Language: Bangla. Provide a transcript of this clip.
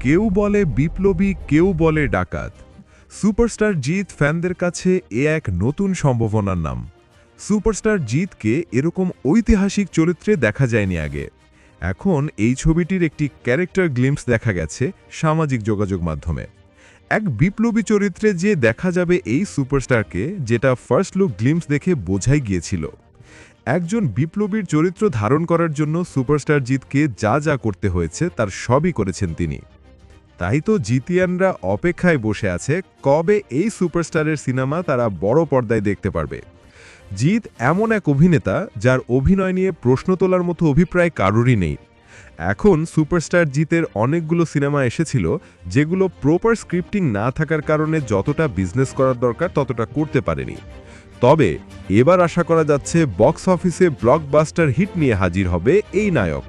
কেউ বলে বিপ্লবী, কেউ বলে ডাকাত। সুপারস্টার জিৎ ফ্যানদের কাছে এ এক নতুন সম্ভাবনার নাম। সুপারস্টার জিৎকে এরকম ঐতিহাসিক চরিত্রে দেখা যায়নি আগে। এখন এই ছবিটির একটি ক্যারেক্টার গ্লিমস দেখা গেছে সামাজিক যোগাযোগ মাধ্যমে। এক বিপ্লবী চরিত্রে যে দেখা যাবে এই সুপারস্টারকে, যেটা ফার্স্ট লুক গ্লিমস দেখে বোঝাই গিয়েছিল। একজন বিপ্লবীর চরিত্র ধারণ করার জন্য সুপারস্টার জিতকে যা যা করতে হয়েছে তার সবই করেছেন তিনি। তাই তো জিতিয়ানরা অপেক্ষায় বসে আছে কবে এই সুপারস্টারের সিনেমা তারা বড় পর্দায় দেখতে পারবে। জিৎ এমন এক অভিনেতা যার অভিনয় নিয়ে প্রশ্ন তোলার মতো অভিপ্রায় কারোরই নেই। এখন সুপারস্টার জিতের অনেকগুলো সিনেমা এসেছিল যেগুলো প্রপার স্ক্রিপ্টিং না থাকার কারণে যতটা বিজনেস করার দরকার ততটা করতে পারেনি। তবে এবার আশা করা যাচ্ছে বক্স অফিসে ব্লকবাস্টার হিট নিয়ে হাজির হবে এই নায়ক।